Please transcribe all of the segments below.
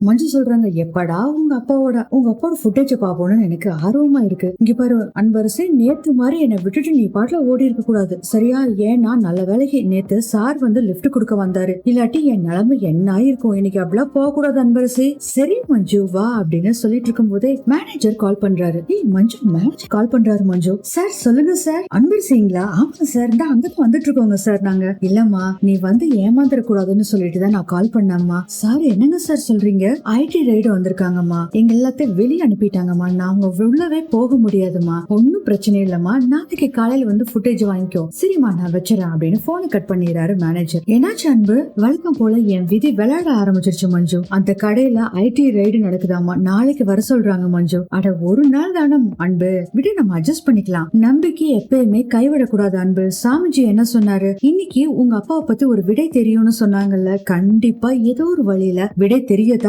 மஞ்சு சொல்றாங்க எப்படா உங்க அப்பாவோட உங்க அப்பாவோட ஃபுட்டேஜ் பாப்போம்னு எனக்கு ஆர்வமா இருக்கு. இங்க பாரு அன்பரசே நேத்து மாதிரி என்னை விட்டுட்டு நீ பாட்டுல ஓடி இருக்க கூடாது. சரியா? ஏன்னா நல்ல வேலைக்கு நேத்து சார் வந்து லிஃப்ட் கொடுக்க வந்தாரு. இல்லாட்டி என் நிலைமை என்ன ஆயிருக்கும்? இன்னைக்கு அப்படிலாம் போக கூடாது அன்பரசே. சரி மஞ்சு வா அப்படின்னு சொல்லிட்டு இருக்கும் போதே மேனேஜர் கால் பண்றாரு. ஏய் மஞ்சு மேனேஜர் கால் பண்றாரு மஞ்சு. சார் சொல்லுங்க சார். அன்பரசிங்களா? ஆமா சார். இந்த அங்கிட்டு வந்துட்டு இருக்கோங்க சார் நாங்க. இல்லம்மா நீ வந்து ஏமாந்துட கூடாதுன்னு சொல்லிட்டு தான் நான் கால் பண்ணேம்மா. சார் என்னங்க சார் சொல்றீங்க? ஐடி ரைடு வந்திருக்காங்கம்மா. எங்க எல்லாத்தையும் வெளியே அனுப்பிட்டாங்கம்மா. நாங்க உள்ளவே போக முடியாதும்மா. ஒன்னும் பிரச்சனை இல்லம்மா. நாளைக்கு காலையில வந்து ஃபுட்டேஜ் வாங்கிக்கோ. சரிம்மா நான் வச்சிடறேன் அப்படின்னு போனை கட் பண்ணிடுறாரு மேனேஜர் என்னாச்சு அன்பு? வழக்கம் போல என் விதி விளையாட ஆரம்பிச்சிருச்சு மஞ்சு. அந்த கடையில ஐடி ரைடு நடக்குதாமா நாளைக்கு வர சொல்றாங்க மஞ்சு. அட ஒரு நாள் தானே அன்பு. விட நம்ம அட்ஜஸ்ட் பண்ணிக்கலாம். நம்பிக்கை எப்பயுமே கைவிடக்கூடாது அன்பு. சாமிஜி என்ன சொன்னாரு? இன்னைக்கு உங்க அப்பாவை பத்தி ஒரு விடை தெரியும்னு சொன்னாங்கல்ல. கண்டிப்பா ஏதோ ஒரு வழியில விடை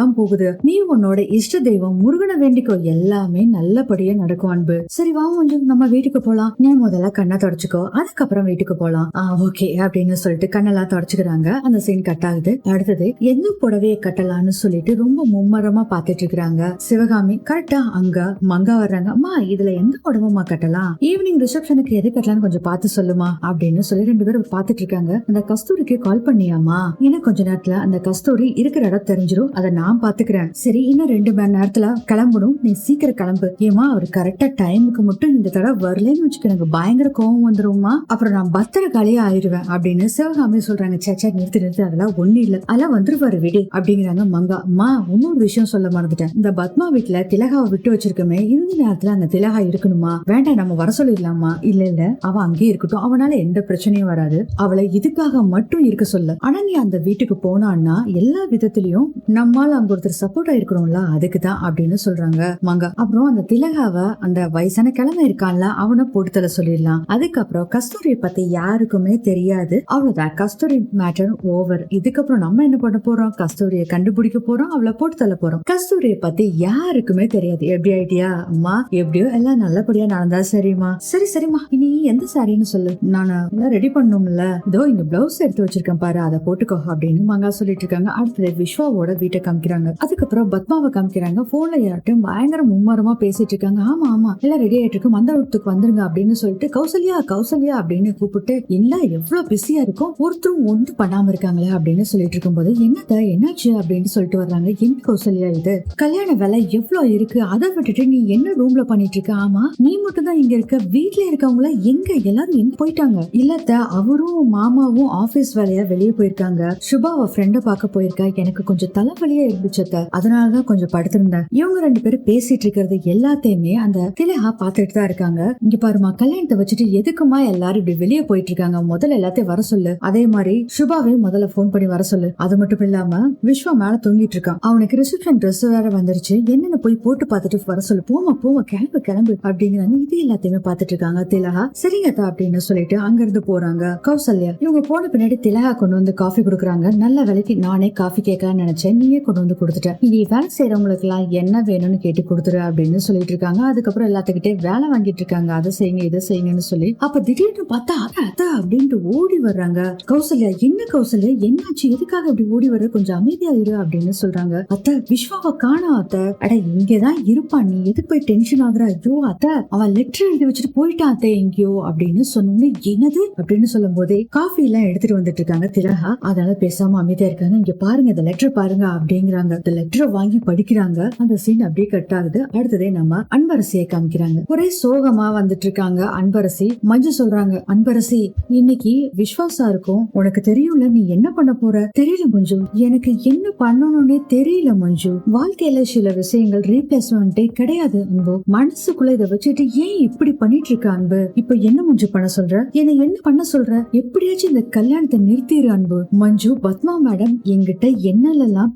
தெரியத்தான் போகுது. நீ உன்னோட இஷ்ட தெய்வம் முருகனை வேண்டிக்கோ. எல்லாமே நல்லபடியா நடக்கும் அன்பு. சரி வா கொஞ்சம் நம்ம வீட்டுக்கு போலாம். நீ முதல்ல கண்ணை தொடச்சுக்கோ. அதுக்கப்புறம் வீட்டுக்கு போலாம். ஆ ஓகே அப்படின்னு சொல்லிட்டு கண்ணெல்லாம் தொடச்சுக்கிறாங்க. அந்த சீன் கட் ஆகுது. அடுத்தது எந்த புடவையை கட்டலாம்னு சொல்லிட்டு ரொம்ப மும்மரமா பாத்துட்டு இருக்கிறாங்க. சிவகாமி கரெக்டா அங்க மங்கா வர்றாங்க. அம்மா இதுல எந்த புடவைமா கட்டலாம்? ஈவினிங் ரிசப்ஷனுக்கு எது கட்டலாம்னு கொஞ்சம் பார்த்து சொல்லுமா? அப்படின்னு சொல்லி ரெண்டு பேரும் பாத்துட்டு இருக்காங்க. அந்த கஸ்தூரிக்கு கால் பண்ணியாமா இன்னும் கொஞ்ச நேரத்துல அந்த கஸ்தூரி இருக்கிற இடம் தெரிஞ்சிரும். அதை நான் பாத்துக்கிறேன். சரி இன்னும் ரெண்டு மணி நேரத்துல கிளம்பணும். நீ சீக்கிரம் கிளம்பு. ஏமா அவர் கரெக்டா டைமுக்கு மட்டும் இந்த தடவை வரலன்னு வச்சுக்க எனக்கு பயங்கர கோவம் வந்துருமா அப்புறம் நான் பத்திரகாலியா ஆயிருவேன் அப்படின்னு சிவகாமி சொல்றாங்க. சேச்சா நிறுத்தி நிறுத்தி அதெல்லாம் ஒண்ணு இல்ல. அதெல்லாம் வந்துருவாரு விடு அப்படிங்கிறாங்க மங்கா. மா இன்னொரு விஷயம் சொல்ல மறந்துட்டேன். இந்த பத்மா வீட்டுல திலகாவை விட்டு வச்சிருக்கோமே இந்த நேரத்துல அந்த திலகா இருக்கணுமா? வேண்டாம் நம்ம வர சொல்லிடலாமா? இல்ல இல்ல. அவ அங்கேயே இருக்கட்டும். அவனால எந்த பிரச்சனையும் வராது. அவளை இதுக்காக மட்டும் இருக்க சொல்ல. ஆனா நீ அந்த வீட்டுக்கு போனான்னா எல்லா விதத்திலயும் நம்மால அங்க ஒருத்தர் சப்போர்ட் ஆயிருக்கணும்ல அதுக்கு தான் அப்படின்னு சொல்றாங்க மங்கா. அப்புறம் அந்த திலகாவ அந்த வயசான கிழமை இருக்கான்ல அவனை போட்டு சொல்லிடலாம். அதுக்கப்புறம் கஸ்தூரி பத்தி யாருக்குமே தெரியாது. அவ்வளவுதான். கஸ்தூரி மேட்டர் ஓவர் இதுக்கப்புறம் நம்ம என்ன பண்ண போறோம்? கஸ்தூரிய கண்டுபிடிக்க போறோம் அவளை போட்டு தள்ள போறோம். கஸ்தூரிய பத்தி யாருக்குமே தெரியாது. எப்படி ஐடியா அம்மா எப்படியோ எல்லாம் நல்லபடியா நடந்தா சரிம்மா. சரி சரிம்மா. இனி எந்த சாரின்னு சொல்லு. நான் எல்லாம் ரெடி பண்ணும்ல இதோ இங்க பிளவுஸ் எடுத்து வச்சிருக்கேன் பாரு. அதை போட்டுக்கோ அப்படின்னு மங்கா சொல்லிட்டு இருக்காங்க. அடுத்தது விஸ்வாவோட வீட்டை காமிக்கிறாங்க. அதுக்கப்புறம் பத்மாவை காமிக்கிறாங்க. போன்ல யார்ட்டும் பயங்கர மும்மரமா பேசிட்டு இருக்காங்க. ஆமா ஆமா. எல்லாம் ரெடி ஆயிட்டு இருக்கும் மந்தபுரத்துக்கு வந்துருங்க அப்படின்னு சொல்லிட்டு கௌசல்யா கௌசல்யா அப்படின்னு கூப்பிட்டு எல்லாம் எவ்வளவு பிஸியா இருக்கும். ஒருத்தரும் ஒன்று பண்ணாம இருக்காங்களே அப்படின்னு சொல்லிட்டு இருக்கும்போது என்னத்த என்னாச்சு? அப்படின்னு சொல்லிட்டு வர்றாங்க. என்ன கௌசல்யா இது. கல்யாண வேலை எவ்வளவு இருக்கு? அதை விட்டுட்டு நீ என்ன ரூம்ல பண்ணிட்டு இருக்க? ஆமா நீ மட்டும் தான் இங்க இருக்க. வீட்டுல இருக்கவங்கள எங்க எல்லாரும் எங்க போயிட்டாங்க? இல்லத்த அவரும் மாமாவும் ஆபீஸ் வேலையா வெளியே போயிருக்காங்க. சுபா ஃப்ரெண்ட பார்க்க போயிருக்கா. எனக்கு கொஞ்சம் தலைவலியா இருக்கு அத்தை. அதனாலதான் கொஞ்சம் படுத்திருந்தேன். இவங்க ரெண்டு பேரும் பேசிட்டு இருக்கிறது எல்லாத்தையுமே அந்த திலகா பார்த்துட்டு தான் இருக்காங்க. இங்க பாருமா கல்யாணத்தை வச்சுட்டு எதுக்குமா எல்லாரும் இப்படி வெளியே போயிட்டு இருக்காங்க? முதல்ல எல்லாத்தையும் வர சொல்லு. அதே மாதிரி சுபாவையும் முதல்ல போன் பண்ணி வர சொல்லு. அது மட்டும் இல்லாம விஸ்வா மேல தூங்கிட்டு இருக்கான். அவனுக்கு ரிசப்ஷன் ட்ரெஸ் வேற வந்துருச்சு. என்னென்ன போய் போட்டு பார்த்துட்டு வர சொல்லு. போமா போமா கிளம்பு கிளம்பு அப்படிங்கிறாங்க இது எல்லாத்தையுமே பார்த்துட்டு இருக்காங்க. திலகா சரிங்கத்தா அப்படின்னு சொல்லிட்டு அங்க இருந்து போறாங்க. கௌசல்யா இவங்க போன பின்னாடி திலகா கொண்டு வந்து காஃபி கொடுக்குறாங்க. நல்ல விலைக்கு நானே காஃபி கேட்கலாம்னு நினைச்சேன். நீயே கொண்டு வந்து கொடுத்துட்டேன். நீ வேலை செய்யறவங்களுக்கு எல்லாம் என்ன வேணும்னு கேட்டு கொடுத்துரு அப்படின்னு சொல்லிட்டு இருக்காங்க அதுக்கப்புறம் எல்லாத்துக்கிட்டே வேலை வாங்கிட்டு இருக்காங்க. அதை செய்யுங்க இதை செய்யுங்கன்னு சொல்லி. அப்ப திடீர்னு பார்த்தா அத்த அப்படின்ட்டு ஓடி வர்றாங்க. கௌசல்யா என்ன கௌசல்யா? என்னாச்சு? எதுக்காக இப்படி ஓடி வர? கொஞ்சம் அமைதியா இரு அப்படின்னு சொல்றாங்க. அத்த விஸ்வாவை காணா அத்த. அட இங்கதான் இருப்பான். நீ எதுக்கு போய் டென்ஷன் ஆகுற? ஐயோ அத்த அவன் லெட்டர் எழுதி வச்சுட்டு போயிட்டான் அத்தை எங்கேயோ அப்படின்னு சொன்னோன்னே என்னது? அப்படின்னு சொல்லும் போதே காஃபி எல்லாம் எடுத்துட்டு வந்துட்டு இருக்காங்க திலகா. அதனால பேசாம அமைதியா இருக்காங்க. இங்க பாருங்க இந்த லெட்டர் பாருங்க அப்படிங்கிறாங்க. இந்த லெட்டரை வாங்கி படிக்கிறாங்க. அந்த சீன் அப்படியே கட் ஆகுது. அடுத்ததே நம்ம அன்பரசியை காமிக்கிறாங்க. ஒரே சோகமா வந்துட்டு இருக்காங்க அன்பரசி. மஞ்சு சொல்றாங்க அன்பரசி இன்னைக்கு விஸ்வாசா இருக்கும். உனக்கு தெரியும்ல நீ என்ன பண்ண போற? தெரியல மஞ்சு. எனக்கு என்ன பண்ணணும்னே தெரியல மஞ்சு. வாழ்க்கையில சில விஷயங்கள் ரீப்ளேஸ்மெண்டே கிடையாது அன்பு. மனசுக்குள்ள இதை வச்சுட்டு ஏன் இப்படி பண்ணிட்டு இருக்க அன்பு? இப்ப என்ன மஞ்சு பண்ண சொல்ற? என்னை என்ன பண்ண சொல்ற? எப்படியாச்சும் இந்த கல்யாணத்தை நிறுத்திடு அன்பு. மஞ்சு பத்மா மேடம் என்கிட்ட என்னெல்லாம்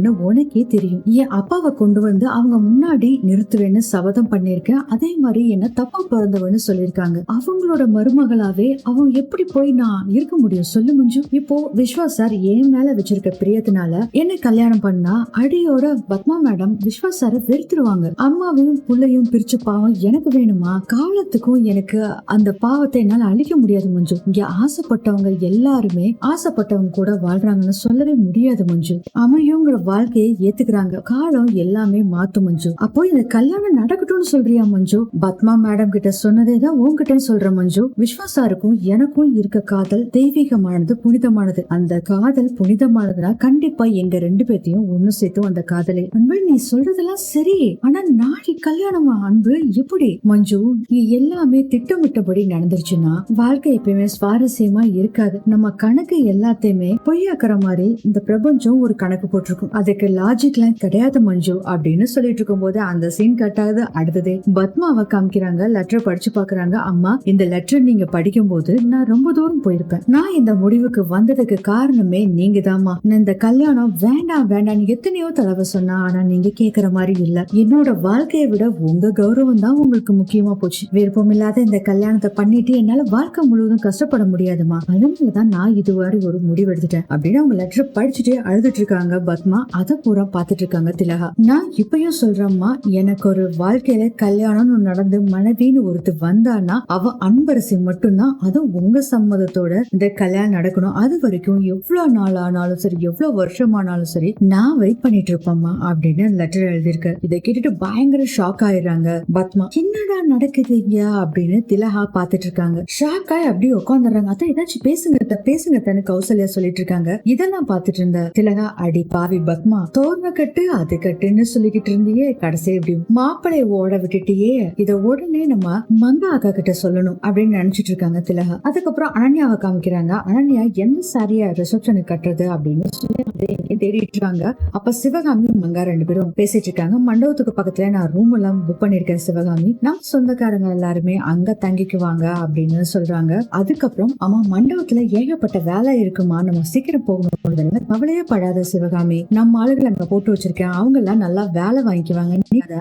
பேசுனாங்கன்னு உனக்கே தெரியும். என் அப்பாவை கொண்டு வந்து அவங்க முன்னாடி நிறுத்துவேன்னு சபதம் பண்ணிருக்கேன் அதே மாதிரி என்ன தப்பா பிறந்தவன்னு சொல்லியிருக்காங்க. அவங்களோட மருமகளாவே அவன் எப்படி போய் நான் இருக்க முடியும்? சொல்லு மஞ்சு. இப்போ விஸ்வா சார் என் மேல வச்சிருக்க பிரியத்தினால என்ன கல்யாணம் பண்ணா அடியோட பத்மா மேடம் விஸ்வா சார வெறுத்துருவாங்க. அம்மாவையும் புள்ளையும் பிரிச்ச பாவம் எனக்கு வேணுமா? காலத்துக்கும் எனக்கு அந்த பாவத்தை என்னால அழிக்க முடியாது மஞ்சு. இங்க ஆசைப்பட்டவங்க எல்லாருமே ஆசைப்பட்டவங்க கூட வாழ்றாங்கன்னு சொல்லவே முடியாது மஞ்சு. அமையுங்கிற வாழ்க்கையை ஏத்துக்கிறாங்க. காலம் எல்லாமே மாத்தும் மஞ்சு. அப்போ இந்த கல்யாணம் நடக்கட்டும்னு சொல்றியா மஞ்சு? பத்மா மேடம் கிட்ட சொன்னதே தான் உன்கிட்ட சொல்ற மஞ்சு. விஸ்வாசாருக்கும் எனக்கும் இருக்க காதல் தெய்வீகமானது புனிதமானது. அந்த காதல் புனிதமானதுனா கண்டிப்பா எங்க ரெண்டு பேர்த்தையும் ஒண்ணு சேர்த்தும் அந்த காதலை. அன்பு நீ சொல்றதெல்லாம் சரி ஆனா நாளைக்கு கல்யாணமா அன்பு? எப்படி? மஞ்சு நீ எல்லாமே திட்டமிட்டபடி நடந்துருச்சுன்னா வாழ்க்கை எப்பயுமே சுவாரஸ்யமா இருக்காது. நம்ம கணக்கு எல்லாத்தையுமே பொய்யாக்குற மாதிரி இந்த பிரபஞ்சம் ஒரு கணக்கு போட்டிருக்கும். அதுக்கு லாஜிக்லாம் கிடையாது மஞ்சு அப்படின்னு சொல்லிட்டு இருக்கும்போது அந்த சீன் கட்டாது அடுத்ததே பத்மாவை காமிக்கிறாங்க லெட்டர் படிச்சு பாக்குறாங்க அம்மா இந்த லெட்டர் நீங்க படிக்கும் போது நான் ரொம்ப தூரம் போயிருப்பேன். நான் இந்த முடிவுக்கு வந்ததுக்கு காரணமே நீங்க தாமா இந்த கல்யாணம் வேண்டாம் வேண்டாம் எத்தனையோ தடவை சொன்னா ஆனா நீங்க கேக்குற மாதிரி இல்ல. என்னோட வாழ்க்கையை விட உங்க கௌரவம் தான் உங்களுக்கு முக்கியமா போச்சு. விருப்பம் இல்லாத இந்த கல்யாணத்தை பண்ணிட்டு என்னால வாழ்க்கை முழுவதும் கஷ்டப்பட முடியாதுமா அதனாலதான் நான் இதுவரை ஒரு முடிவு எடுத்துட்டேன் அப்படின்னு அவங்க லெட்டர் படிச்சுட்டே அழுதுட்டு இருக்காங்க பத்மா. அதை பூரா பாத்துட்டு இருக்காங்க திலகா. நான் இப்பயும் சொல்றேம்மா எனக்கு ஒரு வாழ்க்கையில கல்யாணம்னு நடந்து மனைவின்னு ஒருத்தர் வந்தானா அவ அன்பரசி மட்டும்தான் அதுவும் உங்க சம்மதத்தோட இந்த கல்யாணம் நடக்கணும். அது வரைக்கும் எவ்வளவு நாள் ஆனாலும் சரி எவ்வளவு வருஷம் ஆனாலும் சரி நான் வெயிட் பண்ணிட்டு இருப்பேம்மா அப்படின்னு லெட்டர் எழுதியிருக்க இதை கேட்டுட்டு பயங்கர ஷாக் ஆயிடுறாங்க பத்மா. என்னடா நடக்குதுங்க அப்படின்னு திலகா பாத்துட்டு இருக்காங்க ஷாக் ஆகி அப்படியே உட்காந்துடுறாங்க அதான் ஏதாச்சும் பேசுங்க பேசுங்க தனு கௌசல்யா சொல்லிட்டு இருக்காங்க இதெல்லாம் பாத்துட்டு இருந்த திலகா அடி பாவி பத் பத்மா தோரண கட்டு அது கட்டுன்னு சொல்லிக்கிட்டு இருந்தியே கடைசி எப்படி மாப்பிளை ஓட விட்டுட்டியே இத உடனே நம்ம மங்கா அக்கா கிட்ட சொல்லணும் அப்படின்னு நினைச்சிட்டு இருக்காங்க திலகா. அதுக்கப்புறம் அனன்யாவை காமிக்கிறாங்க. அனன்யா எந்த சாரிய ரிசப்ஷனுக்கு கட்டுறது? அப்படின்னு சொல்லி தேடிட்டு இருக்காங்க. அப்ப சிவகாமி மங்கா ரெண்டு பேரும் பேசிட்டு இருக்காங்க. மண்டபத்துக்கு பக்கத்துல நான் ரூம் எல்லாம் புக் பண்ணிருக்கேன் சிவகாமி. நம்ம சொந்தக்காரங்க எல்லாருமே அங்க தங்கிக்குவாங்க அப்படின்னு சொல்றாங்க. அதுக்கப்புறம் ஆமா மண்டபத்துல ஏகப்பட்ட வேலை இருக்குமா? நம்ம சீக்கிரம் போகணும். கவலையே படாத சிவகாமி. நம்ம ஆளுகளை அங்க போட்டு வச்சிருக்கேன். அவங்க எல்லாம் நல்லா வேலை வாங்கிக்குவாங்க.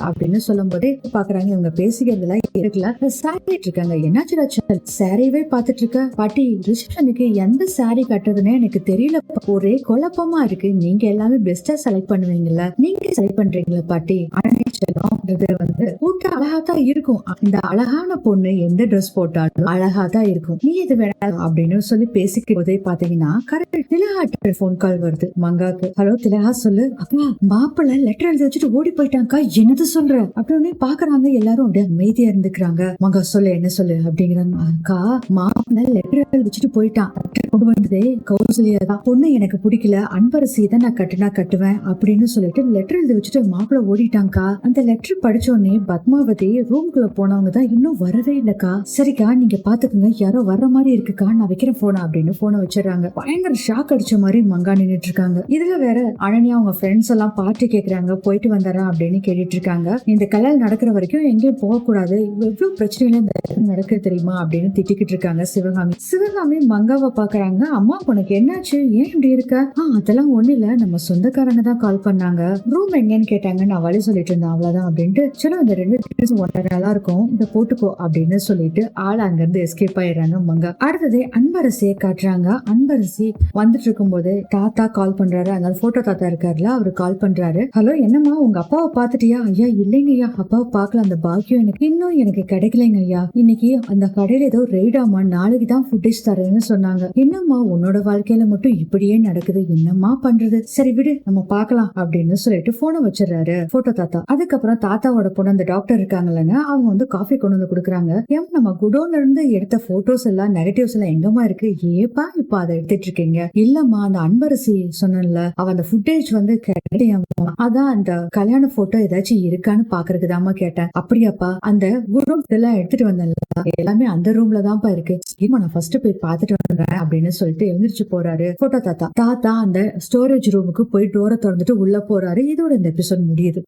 அப்படின்னு சொல்லும் போதே பாக்குறாங்க. இவங்க பேசிக்கிறதுல இருக்கல சாரிட்டு இருக்காங்க என்னாச்சு ரச்சல் சாரியவே பாத்துட்டு இருக்க. பாட்டி ரிசப்ஷனுக்கு எந்த சாரி கட்டுறதுன்னு எனக்கு தெரியல. ஒரே குழப்பமா இருக்கு. நீங்க எல்லாமே பெஸ்டா செலக்ட் பண்ணுவீங்கல்ல. நீங்க செலக்ட் பண்றீங்களா பாட்டி? அணைச்சலம்ன்றது வந்து கூட்ட அழகா தான் இருக்கும். இந்த அழகான பொண்ணு எந்த ட்ரெஸ் போட்டாலும் அழகா தான் இருக்கும். நீ எது வேணாம் அப்படின்னு சொல்லி பேசிக்கும் போதே பாத்தீங்கன்னா கரெக்ட் திலகா போன் கால் வருது. மங்காக்கு ஹலோ திலகா சொல்லு. அப்பா மாப்பிள்ள லெட்டர் எழுதி வச்சுட்டு ஓடி போயிட்டாங்கக்கா என்னது சொல்ற? அப்படின்னு பாக்குறாங்க எல்லாரும். அப்படியே அமைதியா இருந்துக்கிறாங்க. மகா சொல்லு என்ன சொல்லு? அப்படிங்கிறாங்க அக்கா மாப்பிள்ள லெட்டர் எழுதி வச்சுட்டு போயிட்டான். கொண்டு வந்ததே கௌசல்யா தான் பொண்ணு எனக்கு பிடிக்கல. அன்பரசி தான் நான் கட்டுனா கட்டுவேன் அப்படின்னு சொல்லிட்டு லெட்டர் எழுதி வச்சுட்டு மாப்பிள்ள ஓடிட்டாங்கக்கா அந்த லெட்டர் படிச்சோடனே பத்மாவதி ரூம்குள்ள போனவங்க தான் இன்னும் வரவே இல்லக்கா. சரிக்கா நீங்க பாத்துக்கோங்க. யாரோ வர்ற மாதிரி இருக்குக்கா. நான் வைக்கிறேன் போனா அப்படின்னு போனை வச்சிடறாங்க. பயங்கர ஷாக் அடிச்ச மாதிரி மங்கா நின்னுட்டு இருக்காங்க இதுல வேற அனன்யா அவங்க ஃப்ரெண்ட்ஸ் எல்லாம் பாட்டு கேக்குறாங்க. போயிட்டு வந்தாரா அப்படின்னு கேட்டுட்டு இருக்காங்க இந்த கல்யாணம் நடக்கிற வரைக்கும் எங்கேயும் போகக்கூடாது. எவ்வளவு பிரச்சனையில இந்த நடக்குது தெரியுமா அப்படின்னு திட்டிக்கிட்டு இருக்காங்க சிவகாமி. சிவகாமி மங்காவை பார்க்க பாக்குறாங்க அம்மா உனக்கு என்னாச்சு? ஏன் இப்படி இருக்க? அதெல்லாம் ஒண்ணு இல்ல. நம்ம சொந்தக்காரங்க தான் கால் பண்ணாங்க. ரூம் எங்கன்னு கேட்டாங்க. நான் வழி சொல்லிட்டு இருந்தேன். அவ்வளவுதான் அப்படின்ட்டு. சொல்ல இந்த ரெண்டு டீச்சர்ஸ் ஒன்றரை நல்லா இருக்கும். இந்த போட்டுக்கோ அப்படின்னு சொல்லிட்டு ஆள் அங்க இருந்து எஸ்கேப் ஆயிடுறாங்க மங்கா அடுத்தது அன்பரசியை காட்டுறாங்க. அன்பரசி வந்துட்டு இருக்கும்போது தாத்தா கால் பண்றாரு. அதனால போட்டோ தாத்தா இருக்காருல அவரு கால் பண்றாரு. ஹலோ என்னம்மா? உங்க அப்பாவை பாத்துட்டியா ஐயா இல்லைங்க ஐயா. அப்பாவை பார்க்கல. அந்த பாக்கியம் எனக்கு இன்னும் எனக்கு கிடைக்கலைங்க ஐயா. இன்னைக்கு அந்த கடையில ஏதோ ரெய்டாமா நாளைக்கு தான் ஃபுட்டேஜ் தரேன்னு சொன்னாங்க. என்னம்மா உன்னோட வாழ்க்கையில மட்டும் இப்படியே நடக்குது? என்னம்மா பண்றது? சரி விடு நம்ம பாக்கலாம் அப்படின்னு சொல்லிட்டு போனை வச்சிடறாரு போட்டோ தாத்தா. அதுக்கப்புறம் தாத்தாவோட பொண்ணு அந்த டாக்டர் இருக்காங்கல்லங்க அவங்க வந்து காஃபி கொண்டு வந்து கொடுக்குறாங்க. ஏன் நம்ம குடோன்ல இருந்து எடுத்த போட்டோஸ் எல்லாம் நெகட்டிவ்ஸ் எல்லாம் எங்கம்மா இருக்கு? ஏப்பா இப்ப அதை எடுத்துட்டு இருக்கீங்க? இல்லம்மா அந்த அன்பரசி சொன்னல அவ அந்த ஃபுட்டேஜ் வந்து கிடையாமா அதான் அந்த கல்யாண போட்டோ ஏதாச்சும் இருக்கான்னு பாக்குறதுதாம்மா கேட்டேன். அப்படியாப்பா அந்த குடோன் எல்லாம் எடுத்துட்டு வந்தேன்ல எல்லாமே அந்த ரூம்ல தான்ப்பா இருக்கு. சரிம்மா நான் ஃபர்ஸ்ட் போய் பாத்துட்டு வந்தேன் அப்படின்னு அப்படின்னு சொல்லிட்டு எழுந்திரிச்சு போறாரு. போட்டோ தாத்தா. தாத்தா அந்த ஸ்டோரேஜ் ரூமுக்கு போய் டோரை திறந்துட்டு உள்ள போறாரு. இதோட இந்த எபிசோட் முடியுது.